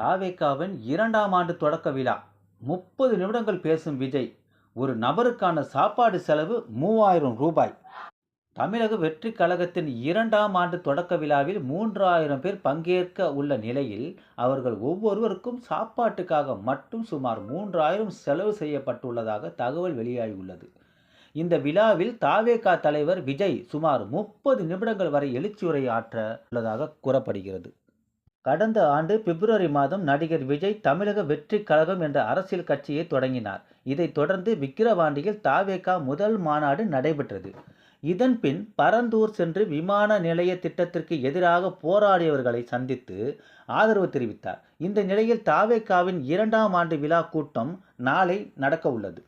தாவேகாவின் இரண்டாம் ஆண்டு தொடக்க விழா. முப்பது நிமிடங்கள் பேசும் விஜய் ஒரு நபருக்கான சாப்பாடு செலவு மூவாயிரம் ரூபாய். தமிழக வெற்றி கழகத்தின் இரண்டாம் ஆண்டு தொடக்க விழாவில் மூன்றாயிரம் பேர் பங்கேற்க உள்ள நிலையில் அவர்கள் ஒவ்வொருவருக்கும் சாப்பாட்டுக்காக மட்டும் சுமார் மூன்றாயிரம் செலவு செய்யப்பட்டுள்ளதாக தகவல் வெளியாகியுள்ளது. இந்த விழாவில் தாவேகா தலைவர் விஜய் சுமார் முப்பது நிமிடங்கள் வரை எழுச்சியுரை ஆற்ற உள்ளதாக கூறப்படுகிறது. கடந்த ஆண்டு பிப்ரவரி மாதம் நடிகர் விஜய் தமிழக வெற்றி கழகம் என்ற அரசியல் கட்சியை தொடங்கினார். இதைத் தொடர்ந்து விக்கிரவாண்டியில் தாவேகா முதல் மாநாடு நடைபெற்றது. இதன் பின் பரந்தூர் சென்று விமான நிலைய திட்டத்திற்கு எதிராக போராடியவர்களை சந்தித்து ஆதரவு தெரிவித்தார். இந்த நிலையில் தாவேகாவின் இரண்டாம் ஆண்டு விழா கூட்டம் நாளை நடக்க உள்ளது.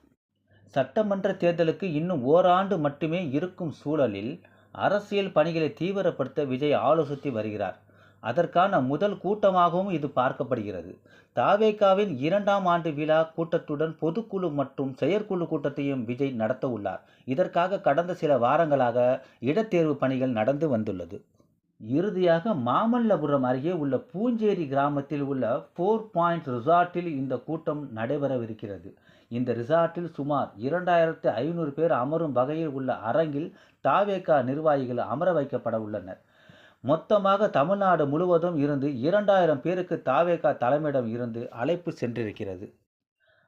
சட்டமன்ற தேர்தலுக்கு இன்னும் ஓராண்டு மட்டுமே இருக்கும் சூழலில் அரசியல் பணிகளை தீவிரப்படுத்த விஜய் ஆலோசித்து வருகிறார். அதற்கான முதல் கூட்டமாகவும் இது பார்க்கப்படுகிறது. தாவேகாவின் இரண்டாம் ஆண்டு விழா கூட்டத்துடன் பொதுக்குழு மற்றும் செயற்குழு கூட்டத்தையும் விஜய் நடத்த உள்ளார். இதற்காக கடந்த சில வாரங்களாக இடத்தேர்வு பணிகள் நடந்து வந்துள்ளது. இறுதியாக மாமல்லபுரம் அருகே உள்ள பூஞ்சேரி கிராமத்தில் உள்ள ஃபோர் பாயிண்ட் ரிசார்ட்டில் இந்த கூட்டம் நடைபெறவிருக்கிறது. இந்த ரிசார்ட்டில் சுமார் இரண்டாயிரத்து ஐநூறு பேர் அமரும் வகையில் உள்ள அரங்கில் தாவேகா நிர்வாகிகள் அமர வைக்கப்பட உள்ளனர். மொத்தமாக தமிழ்நாடு முழுவதும் இருந்து இரண்டாயிரம் பேருக்கு தாவேகா தலைமையிடம் இருந்து அழைப்பு சென்றிருக்கிறது.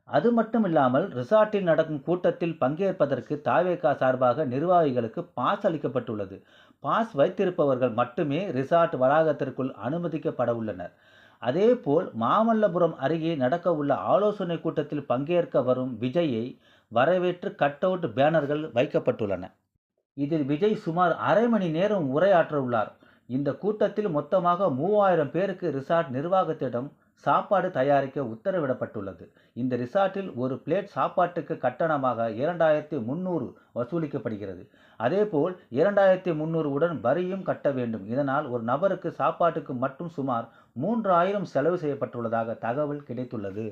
அது மட்டும் இல்லாமல் ரிசார்ட்டில் நடக்கும் கூட்டத்தில் பங்கேற்பதற்கு தாவேகா சார்பாக நிர்வாகிகளுக்கு பாஸ் அளிக்கப்பட்டுள்ளது. பாஸ் வைத்திருப்பவர்கள் மட்டுமே ரிசார்ட் வளாகத்திற்குள் அனுமதிக்கப்பட உள்ளனர் அதேபோல் மாமல்லபுரம் அருகே நடக்கவுள்ள ஆலோசனை கூட்டத்தில் பங்கேற்க வரும் விஜயை வரவேற்று கட் அவுட் பேனர்கள் வைக்கப்பட்டுள்ளன. இதில் விஜய் சுமார் அரை மணி நேரம் உரையாற்ற உள்ளார் இந்த கூட்டத்தில் மொத்தமாக மூவாயிரம் பேருக்கு ரிசார்ட் நிர்வாகத்திடம் சாப்பாடு தயாரிக்க உத்தரவிடப்பட்டுள்ளது. இந்த ரிசார்ட்டில் ஒரு பிளேட் சாப்பாட்டுக்கு கட்டணமாக இரண்டாயிரத்தி முந்நூறு வசூலிக்கப்படுகிறது. அதேபோல் இரண்டாயிரத்தி முந்நூறு உடன் வரியும் கட்ட வேண்டும். இதனால் ஒரு நபருக்கு சாப்பாட்டுக்கு மட்டும் சுமார் மூன்றாயிரம் செலவு செய்யப்பட்டுள்ளதாக தகவல் கிடைத்துள்ளது.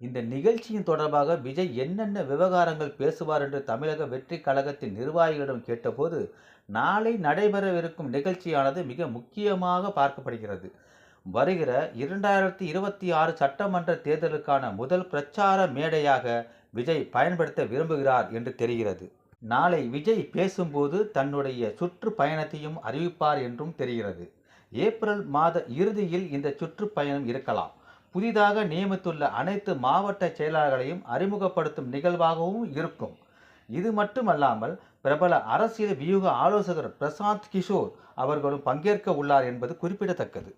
இந்த நிகழ்ச்சியின் தொடர்பாக விஜய் என்னென்ன விவகாரங்கள் பேசுவார் என்று தமிழக வெற்றி கழகத்தின் நிர்வாகிகளிடம் கேட்டபோது நாளை நடைபெறவிருக்கும் நிகழ்ச்சியானது மிக முக்கியமாக பார்க்கப்படுகிறது. வருகிற இரண்டாயிரத்தி இருபத்தி ஆறு சட்டமன்ற தேர்தலுக்கான முதல் பிரச்சார மேடையாக விஜய் பயன்படுத்த விரும்புகிறார் என்று தெரிகிறது. நாளை விஜய் பேசும்போது தன்னுடைய சுற்றுப்பயணத்தையும் அறிவிப்பார் என்றும் தெரிகிறது. ஏப்ரல் மாத இறுதியில் இந்த சுற்றுப்பயணம் இருக்கலாம். புதிதாக நியமித்துள்ள அனைத்து மாவட்ட செயலாளர்களையும் அறிமுகப்படுத்தும் நிகழ்வாகவும் இருக்கும். இது மட்டுமல்லாமல் பிரபல அரசியல் வியூக ஆலோசகர் பிரசாந்த் கிஷோர் அவர்களும் பங்கேற்க உள்ளார் என்பது குறிப்பிடத்தக்கது.